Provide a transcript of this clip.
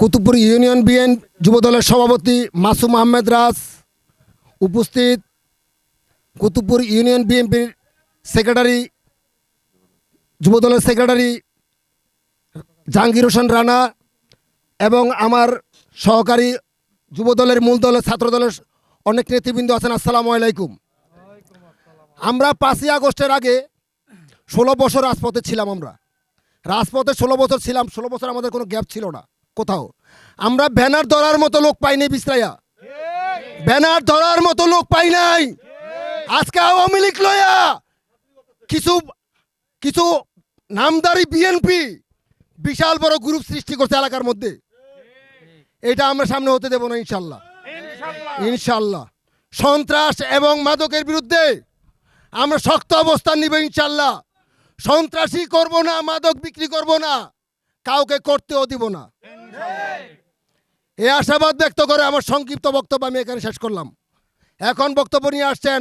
Kutubpur union BN যুবদলের সভাপতি মাসুম আহমেদ রাজ। উপস্থিত কুতুবপুর ইউনিয়ন বিএনপির সেক্রেটারি, যুবদলের সেক্রেটারি জাহাঙ্গীর হোসেন রানা এবং আমার সহকারী যুবদলের মূল দলের ছাত্রদলের অনেক নেতৃবৃন্দ আছেন, আসসালামু আলাইকুম। আমরা পাঁচই আগস্টের আগে ষোলো বছর রাজপথে ছিলাম আমরা। রাজপথে ষোলো বছর ছিলাম, ষোলো বছর আমাদের কোনো গ্যাপ ছিল না। কোথাও? আমরা ব্যানার ধরার মতো লোক পাইনি বিশ্রাইয়া ব্যানার ধরার মতো লোক পাই নাই। আজকে আওয়ামী লীগ লয়া কিছু কিছু নামদারি বিএনপি বিশাল বড় গ্রুপ সৃষ্টি করছে এলাকার মধ্যে। এটা আমরা সামনে হতে দেবো না ইনশাল্লাহ। ইনশাল্লাহ। সন্ত্রাস এবং মাদকের বিরুদ্ধে আমরা শক্ত অবস্থান নিব ইনশাল্লাহ। সন্ত্রাসী করব না মাদক বিক্রি করব না। কাউকে করতেও দিব না। এই আশাবাদ ব্যক্ত করে আমার সংক্ষিপ্ত বক্তব্য আমি এখানে শেষ করলাম। এখন বক্তব্য নিয়ে আসছেন